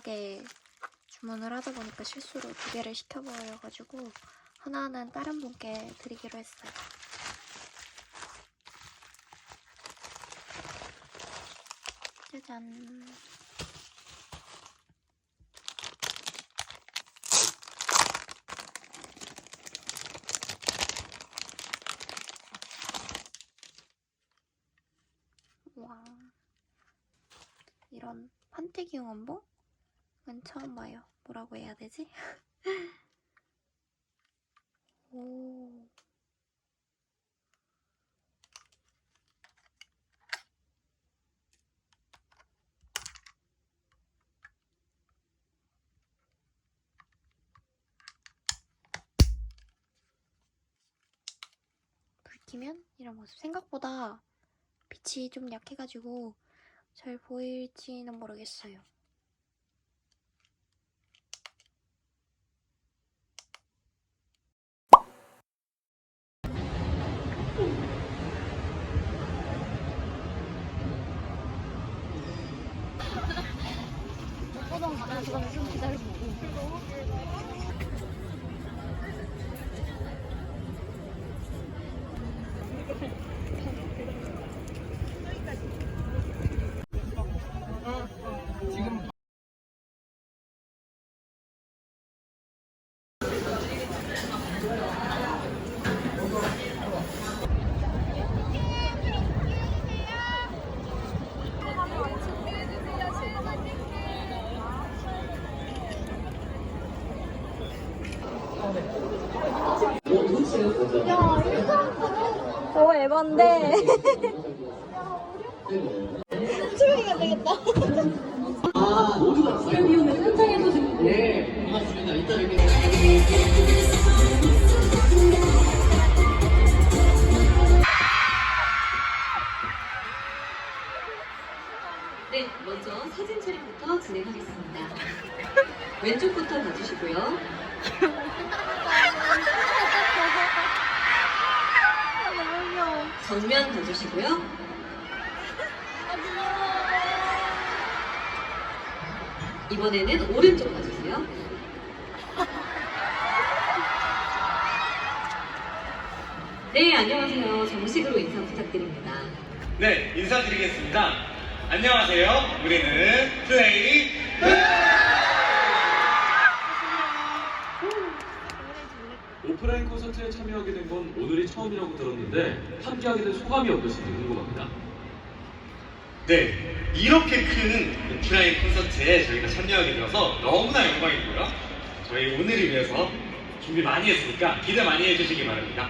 급하게 주문을 하다 보니까 실수로 두 개를 시켜버려가지고 하나는 다른 분께 드리기로 했어요. 짜잔. 와. 이런 판때기 응원봉 은 처음 봐요. 뭐라고 해야 되지? 오. 불 켜면 이런 모습. 생각보다 빛이 좀 약해가지고 잘 보일지는 모르겠어요. 오 에반데. 수영이가 되겠다. 네, 먼저 사진 촬영부터 진행하겠습니다. 왼쪽부터 봐주시고요. 정면 봐주시고요. 이번에는 오른쪽 봐주세요. 네, 안녕하세요. 정식으로 인사 부탁드립니다. 네, 인사드리겠습니다. 안녕하세요. 우리는 플레이 오프라인 콘서트에 참여하게 된 건 오늘이 처음이라고 들었는데 함께하게 된 소감이 어떠신지 궁금합니다. 네, 이렇게 큰 오프라인 콘서트에 저희가 참여하게 되어서 너무나 영광이고요. 저희 오늘을 위해서 준비 많이 했으니까 기대 많이 해주시기 바랍니다.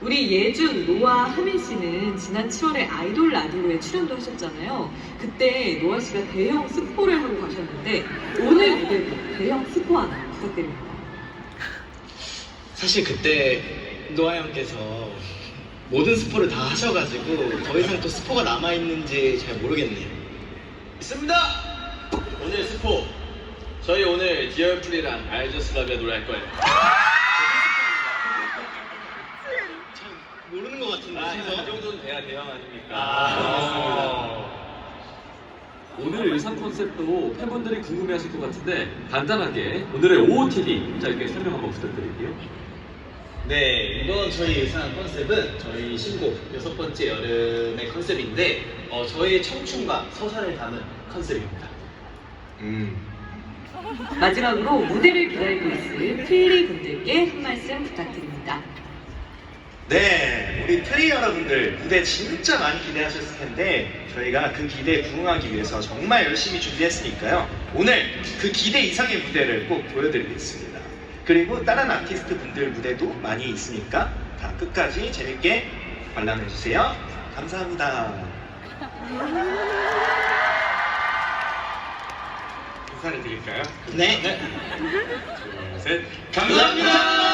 우리 예준, 노아, 하민 씨는 지난 7월에 아이돌 라디오에 출연도 하셨잖아요. 그때 노아 씨가 대형 스포를 하고 가셨는데 오늘 무대도 대형 스포 하나 부탁드립니다. 사실 그때 노아 형께서 모든 스포를 다 하셔가지고 더 이상 또 스포가 남아있는지 잘 모르겠네요. 있습니다. 오늘 스포. 저희 오늘 디얼풀이랑 알저스 라비아 노래 할 거예요. 잘 모르는 것 같은데. 아, 이 그래서 정도는 돼야 대형 아닙니까? 아, 오늘 의상 컨셉도 팬분들이 궁금해하실 것 같은데 간단하게 오늘의 OOTD 짧게 설명 한번 부탁드릴게요. 네, 이번 저희 의상 컨셉은 저희 신곡 여섯 번째 여름의 컨셉인데 어, 저희의 청춘과 서사를 담은 컨셉입니다. 음. 마지막으로 무대를 기다리고 있을 플리 분들께 한 말씀 부탁드립니다. 네, 우리 트리 여러분들 무대 진짜 많이 기대하셨을 텐데 저희가 그 기대에 부응하기 위해서 정말 열심히 준비했으니까요. 오늘 그 기대 이상의 무대를 꼭 보여드리겠습니다. 그리고 다른 아티스트 분들 무대도 많이 있으니까 다 끝까지 재밌게 관람해주세요. 감사합니다. 인사를 드릴까요? 네. 둘, 셋. 감사합니다.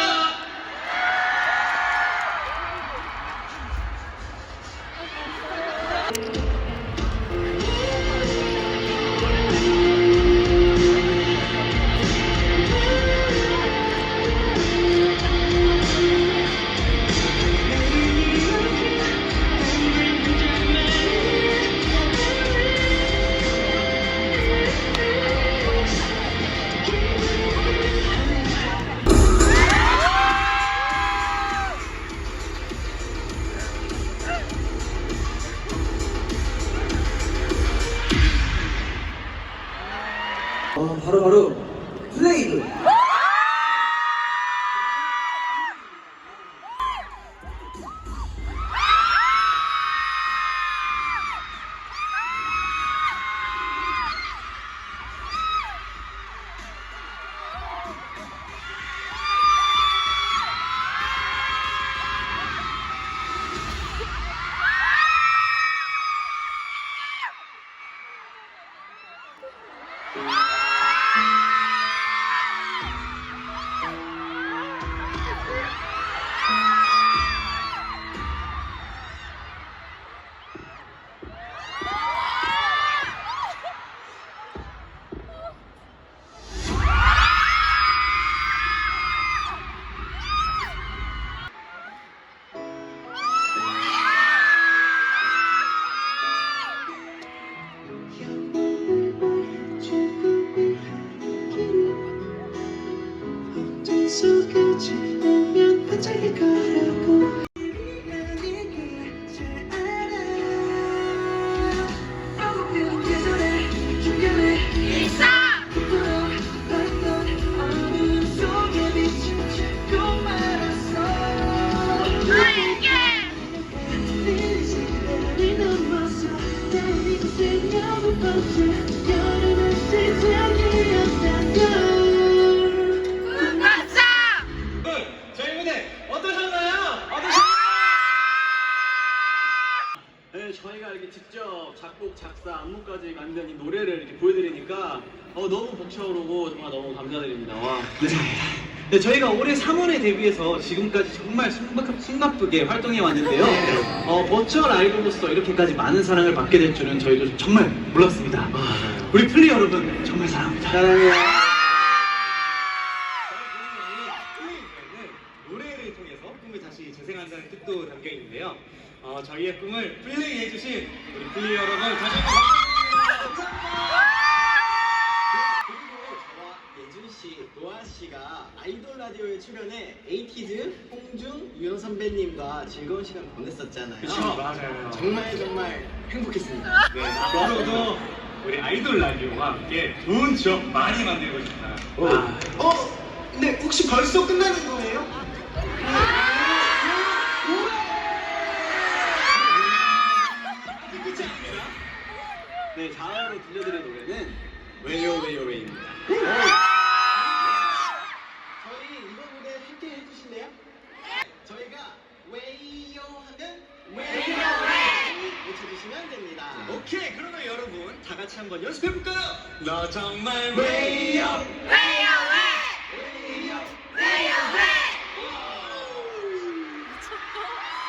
어, 바로 바로 플레이로. 보여드리니까 어, 너무 벅차오르고 정말 너무 감사드립니다. 와. 네. 네, 저희가 올해 3월에 데뷔해서 지금까지 정말 숨막, 숨가쁘게 활동해 왔는데요. 어, 버추얼 아이돌로서 이렇게까지 많은 사랑을 받게 될 줄은 저희도 정말 몰랐습니다. 우리 플리 여러분 정말 사랑합니다. 사랑해요. 노래를 통해서 꿈을 다시 재생한다는 뜻도 담겨 있는데요. 어, 저희의 꿈을 플레이해주신 우리 플레이 여러분 다시 한번 씨, 씨가 아이돌 라디오에 출연해 에이티즈, 홍중, 유영 선배님과 즐거운 시간 보냈었잖아요. 맞아요. 정말 정말 행복했습니다. 네, 앞으로도 우리 아이돌 라디오와 함께 좋은 추억 많이 만들고 싶어요. 아, 어? 근데 혹시 벌써 끝나는 거예요? 네, 다음으로 들려드릴 노래는 웨이오 웨이오 웨이입니다. 외쳐주시면 됩니다. 오케이, 그러면 여러분 다 같이 한번 연습해 볼까요? 너 정말 왜요?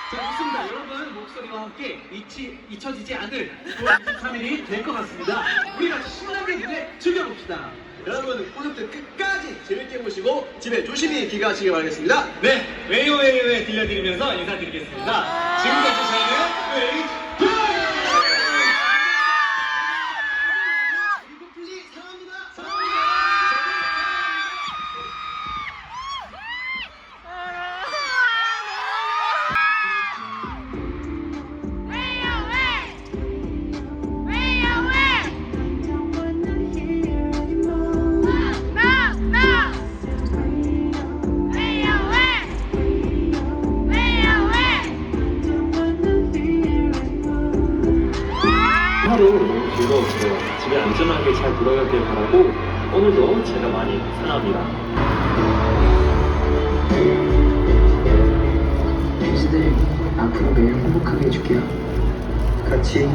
자, 좋습니다. 여러분 목소리와 함께 잊지, 잊혀지지 않을 9월 23일이 될 것 같습니다. 우리 같이 신나게 무대 즐겨봅시다. 여러분 콘서트 끝까지 보시고 집에 조심히 귀가하시길 바라겠습니다. 네, 왜 들려드리면서 인사드리겠습니다. 지금까지 저희는 웨이 하루 너무 즐거웠어요. 집에 안전하게 잘 돌아가길 바라고 오늘도 제가 많이 사랑합니다. 뮤즈들 앞으로 매일 행복하게 해줄게요. 같이